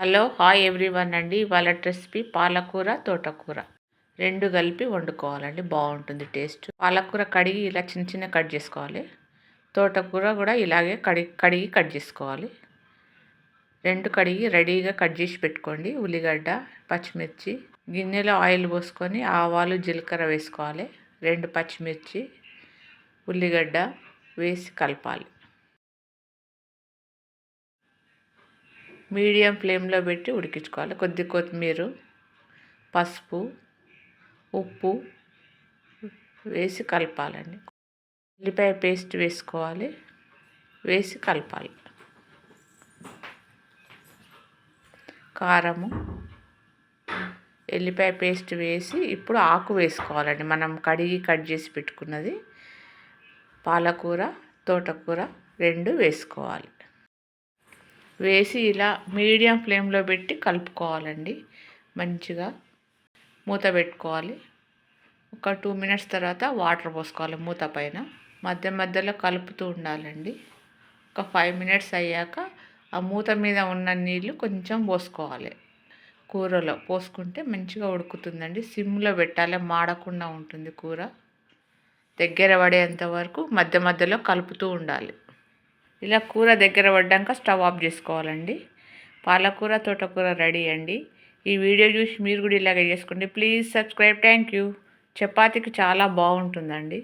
Hello hi everyone అండి. ఇవాళ recipe పాలకూర తోటకూర. రెండు కలిపి వండుకోవాలండి. బాగుంటుంది టేస్ట్. పాలకూర కడిగి ఇలా చిన్న చిన్న కట్ చేసుకోవాలి. తోటకూర కూడా ఇలాగే కడిగి కడిగి కట్ చేసుకోవాలి. రెండు కడిగి రెడీగా కట్ చేసి పెట్టుకోండి. ఉల్లిగడ్డ పచ్చిమిర్చి గిన్నెలో ఆయిల్ పోసుకొని ఆవాలు జీలకర్ర వేసుకోవాలి. రెండు పచ్చిమిర్చి ఉల్లిగడ్డ వేసి కలపాలి. మీడియం ఫ్లేమ్లో పెట్టి ఉడికించుకోవాలి. కొద్ది కొత్తిమీర పసుపు ఉప్పు వేసి కలపాలండి. ఉల్లిపాయ పేస్ట్ వేసుకోవాలి. వేసి కలపాలి. కారము ఎల్లిపాయ పేస్ట్ వేసి ఇప్పుడు ఆకు వేసుకోవాలండి. మనం కడిగి కట్ చేసి పెట్టుకున్నది పాలకూర తోటకూర రెండు వేసుకోవాలి. వేసి ఇలా మీడియం ఫ్లేమ్లో పెట్టి కలుపుకోవాలండి. మంచిగా మూత పెట్టుకోవాలి. ఒక టూ మినిట్స్ తర్వాత వాటర్ పోసుకోవాలి మూత పైన. మధ్య మధ్యలో కలుపుతూ ఉండాలండి. ఒక ఫైవ్ మినిట్స్ అయ్యాక ఆ మూత మీద ఉన్న నీళ్ళు కొంచెం పోసుకోవాలి. కూరలో పోసుకుంటే మంచిగా ఉడుకుతుందండి. సిమ్లో పెట్టాలి మాడకుండా ఉంటుంది కూర. దగ్గర పడేంత వరకు మధ్య మధ్యలో కలుపుతూ ఉండాలి. ఇలా కూర దగ్గర పడ్డాక స్టవ్ ఆఫ్ చేసుకోవాలండి. పాలకూర తోటకూర రెడీ అండి. ఈ వీడియో చూసి మీరు కూడా ఇలాగే చేసుకోండి. Please subscribe. Thank you. చపాతీకి చాలా బాగుంటుందండి.